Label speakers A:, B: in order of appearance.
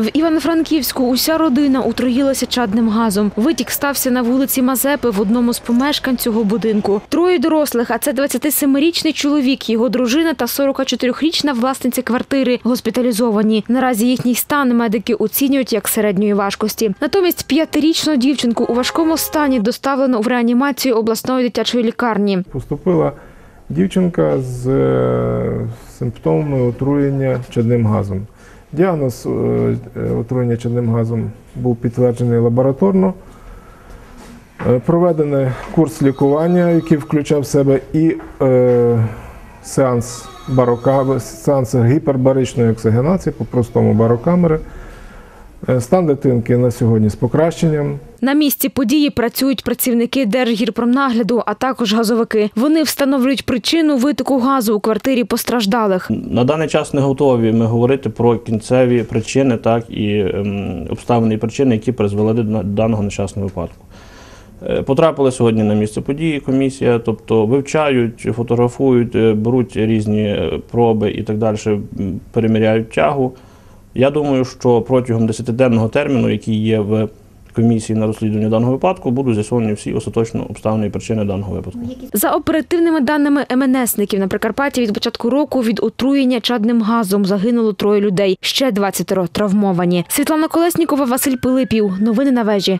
A: В Івано-Франківську уся родина отруїлася чадним газом. Витік стався на вулиці Мазепи в одному з помешкань цього будинку. Троє дорослих, а це 27-річний чоловік, його дружина та 44-річна власниця квартири госпіталізовані. Наразі їхній стан медики оцінюють як середньої важкості. Натомість п'ятирічну дівчинку у важкому стані доставлено в реанімацію обласної дитячої лікарні.
B: Поступила дівчинка з е, симптомами отруєння чадним газом. Діагноз е, е, отруєння чадним газом був підтверджений лабораторно. Е, Проведений курс лікування, який включав в себе і сеанс сеанс гіпербаричної оксигенації, по-простому барокамери. Стан дитинки на сьогодні з покращенням.
A: На місці події працюють працівники Держгірпромнагляду, а також газовики. Вони встановлюють причину витоку газу у квартирі постраждалих.
C: На даний час не готові ми говорити про кінцеві причини, так і ем, обставини і причини, які призвели до даного нещасного випадку. Е, Потрапили сьогодні на місце події комісія, тобто вивчають, фотографують, е, беруть різні е, проби і так далі, переміряють тягу. Я думаю, що протягом 10-денного терміну, який є в комісії на розслідування даного випадку, будуть з'ясовані всі остаточно обставини і причини даного випадку.
A: За оперативними даними МНСників на Прикарпатті від початку року від отруєння чадним газом загинуло троє людей. Ще 20 травмовані. Світлана Колеснікова, Василь Пилипів. Новини на вежі.